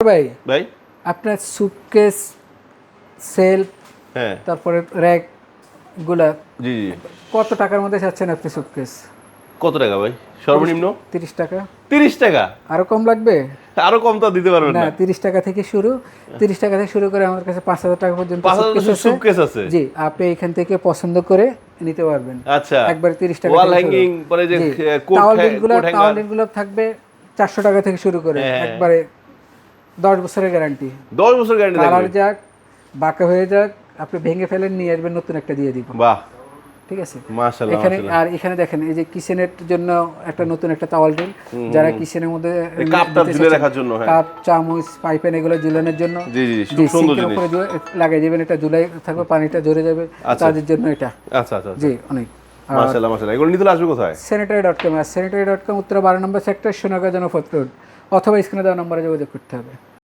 ভাই ভাই। আপনার সেলফ হ্যাঁ। তারপরে র্যাকগুলা জি জি। কত টাকার মধ্যে চাচ্ছেন আপনি কত টাকা ভাই? সর্বনিম্ন? তিরিশ টাকা। তিরিশ টাকা? আরও কম লাগবে? আরও কম তো দিতে পারবেন না না। তিরিশ টাকা থেকে শুরু। তিরিশ টাকা থেকে শুরু করে আমার কাছে পাঁচ হাজার টাকা পর্যন্ত হাজার আছে। জি আপনি এখান থেকে পছন্দ করে নিতে পারবেন। আচ্ছা। একবার তিরিশ টাকা ওয়াল হ্যাঙ্গিং পরে যে কোট টাওয়ালগুলো থাকবে চারশো টাকা থেকে শুরু করে। হ্যাঁ। একবারে দশ বছরের গ্যারান্টি দশ বছর গ্যারান্টি কালার যাক বাঁকা হয়ে যাক আপনি ভেঙে ফেলেন নিয়ে আসবেন নতুন একটা দিয়ে দিব। বাহ। ঠিক আছে? মাশাআল্লাহ এখানে আর এখানে দেখেন এই যে কিচেনের জন্য একটা নতুন একটা তাওয়াল ডিল যারা কিচেনের মধ্যে রাখার জন্য হ্যাঁ। কাপ চামচ পাইপেন এগুলো ঝুলানোর জন্য জি জি খুব সুন্দর জিনিস। উপরে লাগিয়ে দেবেন এটা জুলাই থাকবে পানিটা ঝরে যাবে আচ্ছা। তাদের জন্য এটা। আচ্ছা আচ্ছা জি অনেক। মাশাআল্লাহ মাশাআল্লাহ। এগুলো নিতে আসবে কোথায়? কম আর কম উত্তর বারো নম্বর সেক্টর সোনাগা জনপথ রোড অথবা স্ক্রিনে দেওয়া নম্বরে যোগাযোগ করতে হবে।